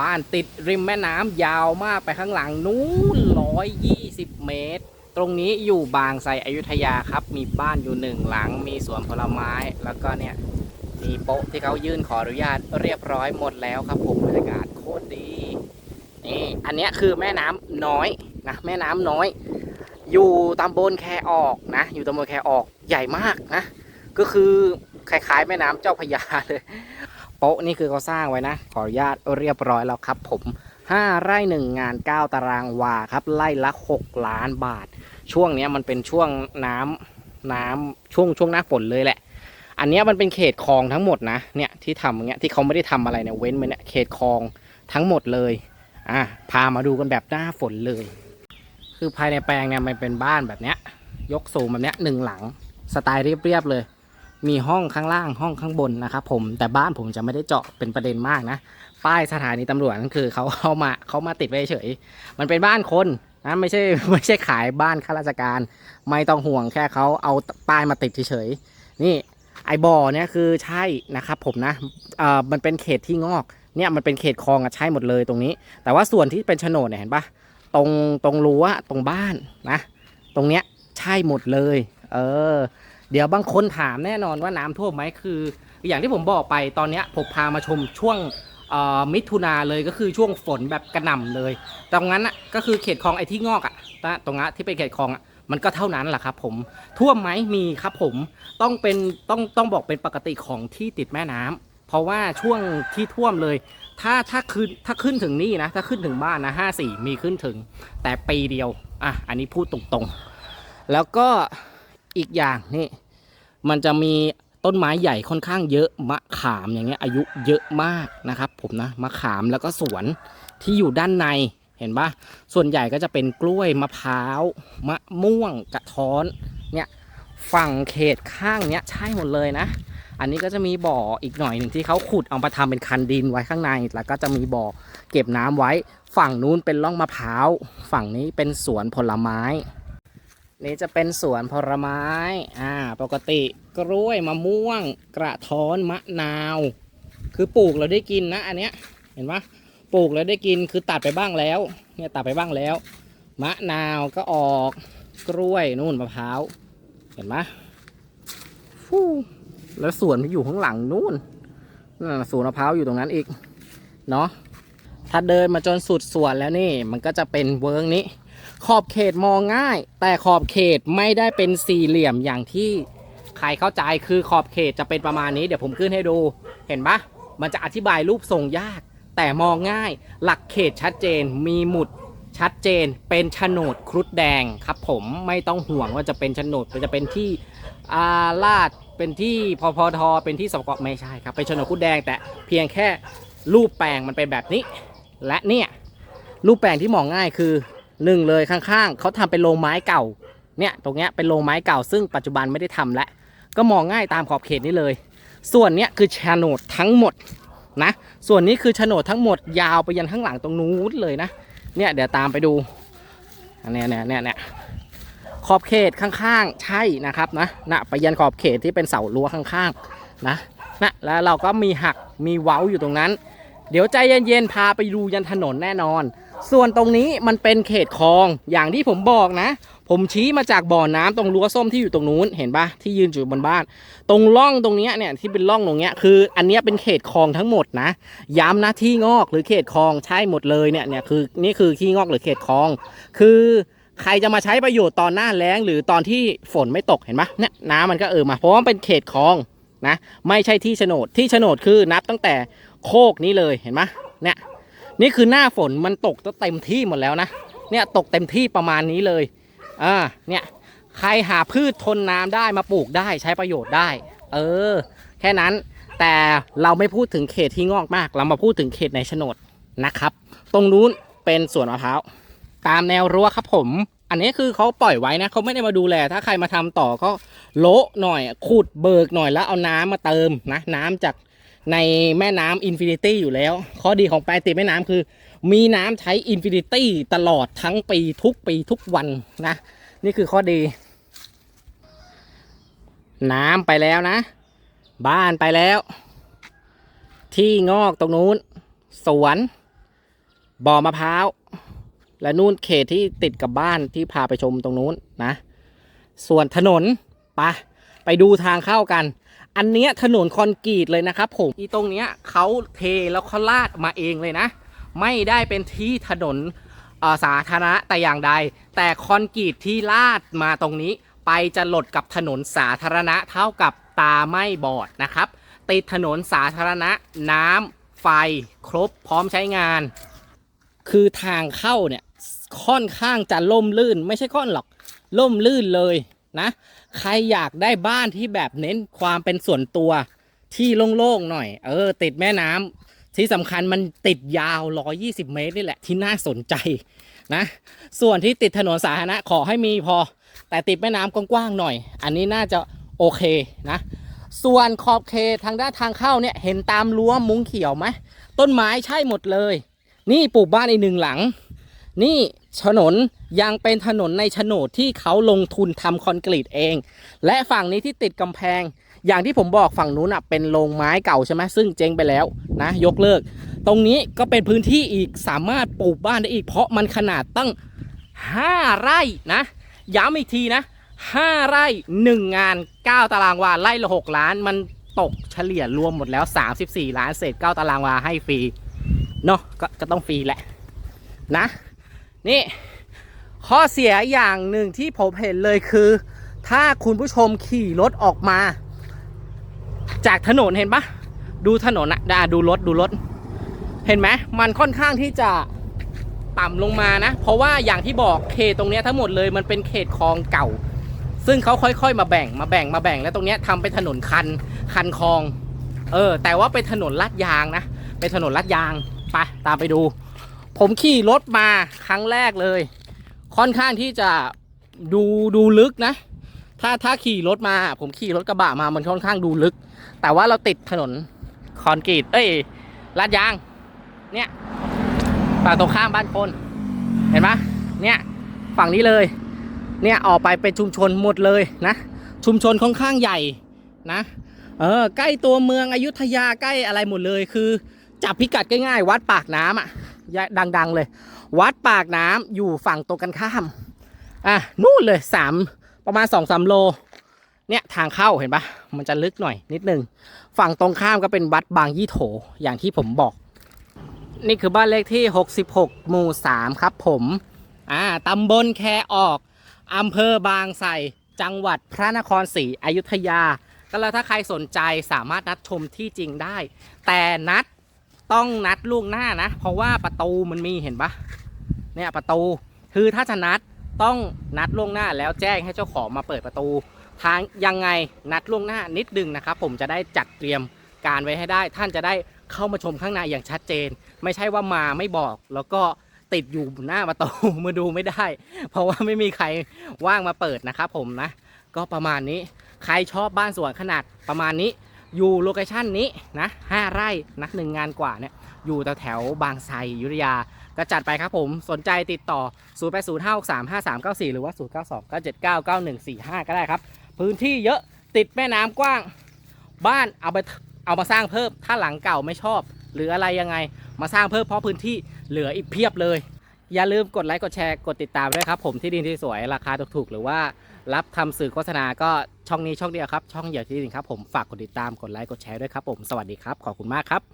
บ้านติดริมแม่น้ำยาวมากไปข้างหลังนู้น120 เมตร ตรงนี้อยู่บางไทรอยุธยาครับ มีบ้านอยู่หนึ่งหลัง มีสวนผลไม้ แล้วก็เนี่ย มีโป๊ะที่เขายื่นขออนุญาตเรียบร้อยหมดแล้วครับผมบรรยากาศโคตรดีนี่อันนี้คือแม่น้ำน้อยนะแม่น้ำน้อย อยู่ตำบลแคออกนะ อยู่ตำบลแคออกใหญ่มากนะ ก็คือคล้ายๆ แม่น้ำเจ้าพยาเลย โป๊ะนี่คือเขาสร้างไว้นะ ขออนุญาตเรียบร้อยแล้วครับผม 5 ไร่หนึ่งงาน 9 ตารางวาครับ ไร่ละ 6 ล้านบาท ช่วงนี้มันเป็นช่วงน้ำน้ำช่วงช่วงหน้าฝนเลยแหละ อันนี้มันเป็นเขตคลองทั้งหมดนะเนี่ยที่ทำอย่างเงี้ยที่เขาไม่ได้ทำอะไรเนี่ยเว้นไปเนี่ยเขตคลองทั้งหมดเลยอะพามาดูกันแบบหน้าฝนเลย คือภายในแปลงเนี่ยมันเป็นบ้านแบบเนี้ยยกสูงแบบเนี้ยหนึ่งหลังสไตล์เรียบๆเลย มีห้องข้างล่างห้องข้างบนนะครับผมแต่บ้านผมจะไม่ได้เจาะเป็นประเด็นมากนะ ป้ายสถานีตำรวจนั่นคือเขาเอามาเขามาติดไว้เฉย มันเป็นบ้านคนนะไม่ใช่ไม่ใช่ขายบ้านข้าราชการ ไม่ต้องห่วงแค่เขาเอาป้ายมาติดเฉยนี่ไอบ่อเนี่ยคือใช่นะครับผมนะเอ่อมันเป็นเขตที่งอกเนี่ยมันเป็นเขตคลองอะใช่หมดเลยตรงนี้ แต่ว่าส่วนที่เป็นโฉนดเนี่ยเห็นปะตรงตรงรั้วตรงบ้านนะ ตรงเนี้ยใช่หมดเลย เออ เดี๋ยวบางคนถามแน่นอนว่าน้ำท่วมไหมคือ อย่างที่ผมบอกไปตอนนี้ผมพามาชมช่วงมิถุนาเลยก็คือช่วงฝนแบบกระหน่ำเลย ตรงนั้นอะก็คือเขตคลองไอ้ที่งอกอะตรงนั้นที่เป็นเขตคลองอะมันก็เท่านั้นแหละครับผมท่วมไหมมีครับผมต้องเป็นต้องต้องบอกเป็นปกติของที่ติดแม่น้ำเพราะว่าช่วงที่ท่วมเลย ถ้าถ้าขึ้นถ้าขึ้นถึงนี่นะ ถ้าขึ้นถึงบ้านนะห้าสี่มีขึ้นถึง แต่ปีเดียวอะอันนี้พูดตรงๆ แล้วก็อีกอย่างนี่ มันจะมีต้นไม้ใหญ่ค่อนข้างเยอะมะขามอย่างเงี้ยอายุเยอะมากนะครับ ผมนะมะขามแล้วก็สวนที่อยู่ด้านในเห็นปะส่วนใหญ่ก็จะเป็นกล้วยมะพร้าวมะม่วงกระท้อนเนี่ยฝั่งเขตข้างเนี้ยใช่หมดเลยนะ อันนี้ก็จะมีบ่ออีกหน่อยหนึ่งที่เขาขุดเอามาทำเป็นคันดินไว้ข้างใน แล้วก็จะมีบ่อเก็บน้ำไว้ ฝั่งนู้นเป็นร่องมะพร้าวฝั่งนี้เป็นสวนผลไม้ นี่จะเป็นสวนผลไม้ อ่า ปกติกล้วยมะม่วง กระท้อนมะนาว คือปลูกเราได้กินนะ อันเนี้ย เห็นปะปลูกแล้วได้กิน คือตัดไปบ้างแล้ว เนี่ยตัดไปบ้างแล้ว มะนาวก็ออก กล้วยนู่นมะพร้าว เห็นปะฟู่แล้วสวนที่อยู่ข้างหลังนู่นนั่นสวนมะพร้าวอยู่ตรงนั้นอีก เนาะ ถ้าเดินมาจนสุดสวนแล้วนี่ มันก็จะเป็นเวิร์กนี้ ขอบเขตมองง่าย แต่ขอบเขตไม่ได้เป็นสี่เหลี่ยมอย่างที่ใครเข้าใจคือขอบเขตจะเป็นประมาณนี้เดี๋ยวผมขึ้นให้ดู เห็นปะมันจะอธิบายรูปทรงยาก แต่มองง่าย หลักเขตชัดเจนมีหมุดชัดเจนเป็นโฉนดครุฑแดงครับ ผมไม่ต้องห่วงว่าจะเป็นโฉนดจะเป็นที่อาลาดเป็นที่พพทเป็นที่สกไม่ใช่ครับเป็นโฉนดครุฑแดง แต่เพียงแค่รูปแปลงมันเป็นแบบนี้ และเนี่ยรูปแปลงที่มองง่ายคือ หนึ่งเลยข้างๆเขาทำเป็นโรงไม้เก่าเนี่ยตรงเนี้ยเป็นโรงไม้เก่า ซึ่งปัจจุบันไม่ได้ทำแล้วก็มองง่ายตามขอบเขตนี้เลย ส่วนเนี้ยคือโฉนดทั้งหมดนะ ส่วนนี้คือโฉนดทั้งหมดยาวไปยันข้างหลังตรงนู้นเลยนะเนี่ยเดี๋ยวตามไปดูอันเนี้ยเนี่ยเนี่ยเนี่ยขอบเขตข้างๆ ใช่นะครับนะนะไปยันขอบเขตที่เป็นเสารั้วข้างๆนะนะแล้วเราก็มีหักมีเว้าอยู่ตรงนั้น เดี๋ยวใจเย็นๆพาไปดูยันถนนแน่นอน ส่วนตรงนี้มันเป็นเขตคลองอย่างที่ผมบอกนะ ผมชี้มาจากบ่อน้ำตรงรั้วส้มที่อยู่ตรงนู้นเห็นปะที่ยืนอยู่บนบ้าน ตรงร่องตรงนี้เนี่ยที่เป็นร่องตรงเนี้ยคือ อันนี้เป็นเขตคลองทั้งหมดนะ ย้ำนะที่งอกหรือเขตคลองใช่หมดเลยเนี่ยเนี่ยคือนี่คือที่งอกหรือเขตคลอง คือใครจะมาใช้ประโยชน์ตอนหน้าแล้งหรือตอนที่ฝนไม่ตกเห็นปะเนี่ยน้ำมันก็เออมาเพราะว่ามันเป็นเขตคลองนะ ไม่ใช่ที่โฉนดที่โฉนดคือนับตั้งแต่โคกนี้เลยเห็นปะเนี่ย นี่คือหน้าฝนมันตกเต็มที่หมดแล้วนะ เนี่ยตกเต็มที่ประมาณนี้เลย อ่า เนี่ย ใครหาพืชทนน้ำได้มาปลูกได้ใช้ประโยชน์ได้ เออ แค่นั้น แต่เราไม่พูดถึงเขตที่งอกมาก เรามาพูดถึงเขตในโฉนดนะครับ ตรงนู้นเป็นสวนมะพร้าว ตามแนวรั้วครับผม อันนี้คือเขาปล่อยไว้นะเขาไม่ได้มาดูแล ถ้าใครมาทำต่อก็โละหน่อย ขุดเบิกหน่อยแล้วเอาน้ำมาเติมนะ น้ำจาก ในแม่น้ำอินฟินิตี้อยู่แล้ว ข้อดีของแปลงติดแม่น้ำคือ มีน้ำใช้อินฟินิตี้ตลอดทั้งปีทุกปีทุกวันนะ นี่คือข้อดี น้ำไปแล้วนะ บ้านไปแล้ว ที่งอกตรงนู้น สวนบ่อมะพร้าว และนู่นเขตที่ติดกับบ้านที่พาไปชมตรงนู้นนะ ส่วนถนนปะไปดูทางเข้ากัน อันเนี้ยถนนคอนกรีตเลยนะครับผมอีตรงเนี้ยเขาเทแล้วเขาลาดมาเองเลยนะ ไม่ได้เป็นที่ถนนสาธารณะแต่อย่างใด แต่คอนกรีตที่ลาดมาตรงนี้ ไปจะหลดกับถนนสาธารณะเท่ากับตาไม่บอดนะครับ ติดถนนสาธารณะน้ำไฟครบพร้อมใช้งาน คือทางเข้าเนี่ยค่อนข้างจะล่มลื่น ไม่ใช่ค่อนหรอกล่มลื่นเลย นะ ใครอยากได้บ้านที่แบบเน้นความเป็นส่วนตัวที่โล่งๆหน่อย เออ ติดแม่น้ำที่สำคัญมันติดยาว 120 เมตรนี่แหละที่น่าสนใจนะ ส่วนที่ติดถนนสาธารณะขอให้มีพอ แต่ติดแม่น้ำกว้างๆหน่อย อันนี้น่าจะโอเคนะ ส่วนขอบเขตทางด้านทางเข้าเนี่ยเห็นตามรั้วมุ้งเขียวไหมต้นไม้ใช่หมดเลย นี่ปลูกบ้านอีกหนึ่งหลัง นี่ ถนนยังเป็นถนนในโฉนดที่เขาลงทุนทำคอนกรีตเอง และฝั่งนี้ที่ติดกำแพง อย่างที่ผมบอกฝั่งนู้นอะเป็นโรงไม้เก่าใช่ไหมซึ่งเจ๊งไปแล้วนะยกเลิก ตรงนี้ก็เป็นพื้นที่อีกสามารถปลูกบ้านได้อีก เพราะมันขนาดตั้ง 5 ไร่นะ ย้ำอีกทีนะ 5 ไร่ 1 งาน 9 ตารางวาไร่ละ 6 ล้าน มันตกเฉลี่ยรวมหมดแล้ว 34 ล้านเศษ9ตารางวาให้ฟรีเนาะกก็ต้องฟรีแหละนะ นี่ ข้อเสียอย่างหนึ่งที่ผมเห็นเลยคือ ถ้าคุณผู้ชมขี่รถออกมา จากถนนเห็นปะดูถนนอะด่าดูรถดูรถ เห็นไหมมันค่อนข้างที่จะต่ำลงมานะ เพราะว่าอย่างที่บอกเขตตรงนี้ทั้งหมดเลยมันเป็นเขตคลองเก่า ซึ่งเขาค่อยๆ มาแบ่งมาแบ่งมาแบ่งแล้วตรงนี้ยทำเป็นถนนคันคันคลอง เออ แต่ว่าเป็นถนนลาดยางนะเป็นถนนลาดยางไปตามไปดู ผมขี่รถมาครั้งแรกเลย ค่อนข้างที่จะดูดูลึกนะ ถ้าถ้าขี่รถมา ผมขี่รถกระบะมามันค่อนข้างดูลึก แต่ว่าเราติดถนนคอนกรีตเอ้ยลาดยาง เนี่ยฝั่งตรงข้ามบ้านคน เห็นปะเนี่ยฝั่งนี้เลย เนี่ยออกไปเป็นชุมชนหมดเลยนะ ชุมชนค่อนข้างใหญ่นะ เออใกล้ตัวเมืองอยุธยาใกล้อะไรหมดเลยคือจับพิกัดง่ายๆวัดปากน้ำอะยะ ดัง ๆ เลย วัดปากน้ำอยู่ฝั่งตรงกันข้าม อะนู่นเลยสามประมาณสองสามโล เนี่ยทางเข้าเห็นปะมันจะลึกหน่อยนิดนึง ฝั่งตรงข้ามก็เป็นวัดบางยี่โถอย่างที่ผมบอก นี่คือบ้านเลขที่ 66 หมู่ 3 ครับผม อ่าตำบลแคออกอำเภอบางไทรจังหวัดพระนครศรีอยุธยา ก็แล้วถ้าใครสนใจสามารถนัดชมที่จริงได้ แต่นัด ต้องนัดล่วงหน้านะ เพราะว่าประตูมันมีเห็นปะเนี่ยประตูคือถ้าจะนัดต้องนัดล่วงหน้าแล้วแจ้งให้เจ้าของมาเปิดประตู ทางยังไงนัดล่วงหน้านิดนึงนะครับ ผมจะได้จัดเตรียมการไว้ให้ได้ ท่านจะได้เข้ามาชมข้างในอย่างชัดเจน ไม่ใช่ว่ามาไม่บอกแล้วก็ติดอยู่หน้าประตูมาดูไม่ได้ เพราะว่าไม่มีใครว่างมาเปิดนะครับผมนะ ก็ประมาณนี้ใครชอบบ้านสวนขนาดประมาณนี้ อยู่โลเคชันนี้นะห้าไร่นักหนึ่งงานกว่าเนี่ยอยู่แถวแถวบางไทรยุธยาก็จัดไปครับผมสนใจติดต่อ 0 8 0 5 6 3 5 3 9 4 หรือว่า 0 9 2 9 7 9 9 1 4 5 ก็ได้ครับ พื้นที่เยอะติดแม่น้ำกว้าง บ้านเอาไปเอามาสร้างเพิ่มถ้าหลังเก่าไม่ชอบ หรืออะไรยังไงมาสร้างเพิ่มเพราะพื้นที่เหลืออีกเพียบเลย อย่าลืมกดไลค์กดแชร์กดติดตามด้วยครับผมที่ดินที่สวยราคาถูกๆหรือว่า รับทำสื่อโฆษณาก็ช่องนี้ช่องเดียวครับ ช่องเหยื่อที่ดิงครับผมฝากกดติดตามกดไลค์กดแชร์ด้วยครับผมสวัสดีครับขอบคุณมากครับ